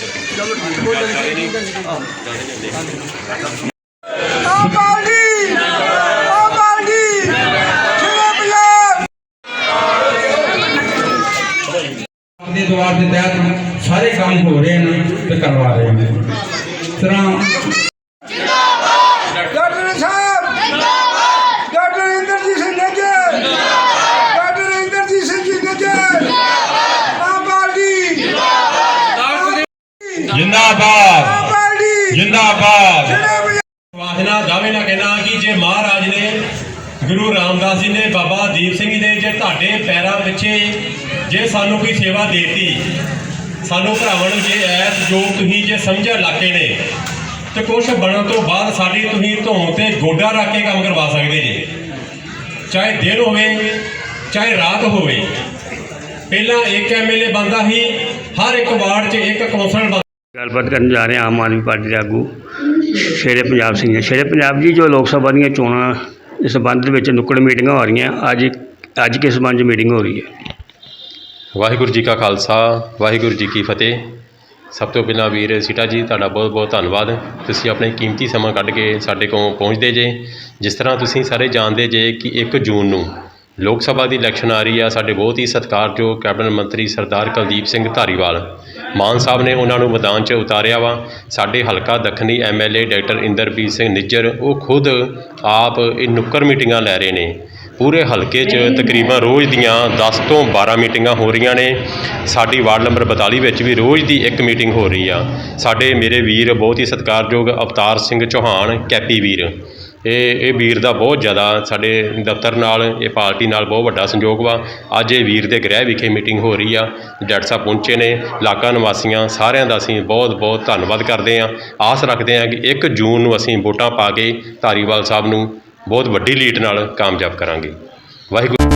ਚਲੋ ਠੀਕ ਕੋਈ ਨਹੀਂ ਠੀਕ ਹੈ। ਦੇ ਦਵਾਰ ਦੇ ਤਹਿਤ ਸਾਰੇ ਕੰਮ ਹੋ ਰਹੇ ਨੇ ਤੇ ਕਰਵਾ ਰਹੇ ਨੇ। ਤਰ੍ਹਾਂ ਜਿੰਦਾਬਾਦ। ਜਿੰਦਾਬਾਦ। ਵਾਹਨਾ ਦਾਅਵੇ ਨਾਲ ਕਹਿਣਾ ਕਿ ਜੇ ਮਹਾਰਾਜ ਨੇ ਗੁਰੂ ਰਾਮਦਾਸ ਜੀ ਨੇ ਬਾਬਾ ਦੀਪ ਸਿੰਘ ਜੀ ਨੇ ਜੇ ਤੁਹਾਡੇ ਪੈਰਾਂ ਪਿੱਛੇ ਜੇ ਸਾਨੂੰ ਕੋਈ ਸੇਵਾ ਦੇਤੀ ਸਾਨੂੰ ਭਰਾਵਾਂ ਨੂੰ ਜੇ ਐਸ ਜੋ ਤੁਸੀਂ ਜੇ ਸਮਝਿਆ ਇਲਾਕੇ ਨੇ ਤੇ ਕੁਛ ਬਣਨ ਤੋਂ ਬਾਅਦ ਸਾਡੀ ਤੁਸੀਂ ਧੌਣ ਤੇ ਗੋਡਾ ਰੱਖ ਕੇ ਕੰਮ ਕਰਵਾ ਸਕਦੇ ਜੇ। ਚਾਹੇ ਦਿਨ ਹੋਵੇ ਚਾਹੇ ਰਾਤ ਹੋਵੇ। ਪਹਿਲਾਂ ਇੱਕ ਐਮਐਲਏ ਬੰਦਾ ਸੀ ਹਰ ਇੱਕ ਵਾਰਡ 'ਚ ਇੱਕ ਕੌਂਸਲਰ ਗੱਲਬਾਤ ਕਰਨ ਜਾ ਰਹੇ ਹਾਂ, ਆਮ ਆਦਮੀ ਪਾਰਟੀ ਦੇ ਆਗੂ ਸ਼ੇਰੇ ਪੰਜਾਬ ਸਿੰਘ ਜੀ। ਸ਼ੇਰੇ ਪੰਜਾਬ ਜੀ, ਜੋ ਲੋਕ ਸਭਾ ਦੀਆਂ ਚੋਣਾਂ ਦੇ ਸੰਬੰਧ ਦੇ ਵਿੱਚ ਨੁੱਕੜ ਮੀਟਿੰਗਾਂ ਹੋ ਰਹੀਆਂ, ਅੱਜ ਅੱਜ ਕਿਸ ਸੰਬੰਧ 'ਚ ਮੀਟਿੰਗ ਹੋ ਰਹੀ ਹੈ? ਵਾਹਿਗੁਰੂ ਜੀ ਕਾ ਖਾਲਸਾ, ਵਾਹਿਗੁਰੂ ਜੀ ਕੀ ਫਤਿਹ। ਸਭ ਤੋਂ ਪਹਿਲਾਂ ਵੀਰ ਸੀਟਾ ਜੀ, ਤੁਹਾਡਾ ਬਹੁਤ ਬਹੁਤ ਧੰਨਵਾਦ। ਤੁਸੀਂ ਆਪਣੇ ਕੀਮਤੀ ਸਮਾਂ ਕੱਢ ਕੇ ਸਾਡੇ ਕੋਲ ਪਹੁੰਚਦੇ ਜੇ। ਜਿਸ ਤਰ੍ਹਾਂ ਤੁਸੀਂ ਸਾਰੇ ਜਾਣਦੇ ਜੇ ਕਿ 1 ਜੂਨ ਨੂੰ ਲੋਕ ਸਭਾ ਦੀ ਇਲੈਕਸ਼ਨ ਆ ਰਹੀ ਆ, ਸਾਡੇ ਬਹੁਤ ਹੀ ਸਤਿਕਾਰਯੋਗ ਕੈਬਨਿਟ ਮੰਤਰੀ ਸਰਦਾਰ ਕੁਲਦੀਪ ਸਿੰਘ ਧਾਰੀਵਾਲ। ਮਾਨ ਸਾਹਿਬ ਨੇ ਉਹਨਾਂ ਨੂੰ ਮੈਦਾਨ 'ਚ ਉਤਾਰਿਆ ਵਾ। ਸਾਡੇ ਹਲਕਾ ਦੱਖਣੀ ਐਮਐਲਏ ਡਾਕਟਰ ਇੰਦਰਪ੍ਰੀਤ ਸਿੰਘ ਨਿੱਜਰ, ਉਹ ਖੁਦ ਆਪ ਇਹ ਨੁੱਕਰ ਮੀਟਿੰਗਾਂ ਲੈ ਰਹੇ ਨੇ। ਪੂਰੇ ਹਲਕੇ 'ਚ ਤਕਰੀਬਨ ਰੋਜ਼ ਦੀਆਂ 10 ਤੋਂ 12 ਮੀਟਿੰਗਾਂ ਹੋ ਰਹੀਆਂ ਨੇ। ਸਾਡੀ ਵਾਰਡ ਨੰਬਰ 42 ਵਿੱਚ ਵੀ ਰੋਜ਼ ਦੀ ਇੱਕ ਮੀਟਿੰਗ ਹੋ ਰਹੀ ਆ। ਸਾਡੇ ਮੇਰੇ ਵੀਰ, ਬਹੁਤ ਹੀ ਸਤਿਕਾਰਯੋਗ ਅਵਤਾਰ ਸਿੰਘ ਚੌਹਾਨ, ਕੈਪੀ ਵੀਰ। ਇਹ ਇਹ ਵੀਰ ਦਾ ਬਹੁਤ ਜ਼ਿਆਦਾ ਸਾਡੇ ਦਫ਼ਤਰ ਨਾਲ, ਇਹ ਪਾਰਟੀ ਨਾਲ ਬਹੁਤ ਵੱਡਾ ਸੰਯੋਗ ਵਾ। ਅੱਜ ਇਹ ਵੀਰ ਦੇ ਗ੍ਰਹਿ ਵਿਖੇ ਮੀਟਿੰਗ ਹੋ ਰਹੀ ਆ। ਜੱਟ ਸਾਹਿਬ ਪਹੁੰਚੇ ਨੇ ਇਲਾਕਾ ਨਿਵਾਸੀਆਂ, ਸਾਰਿਆਂ ਦਾ ਅਸੀਂ ਬਹੁਤ ਬਹੁਤ ਧੰਨਵਾਦ ਕਰਦੇ ਹਾਂ। ਆਸ ਰੱਖਦੇ ਹਾਂ ਕਿ 1 ਜੂਨ ਨੂੰ ਅਸੀਂ ਵੋਟਾਂ ਪਾ ਕੇ ਧਾਰੀਵਾਲ ਸਾਹਿਬ ਨੂੰ ਬਹੁਤ ਵੱਡੀ ਲੀਡ ਨਾਲ ਕਾਮਯਾਬ ਕਰਾਂਗੇ। ਵਾਹਿਗੁਰੂ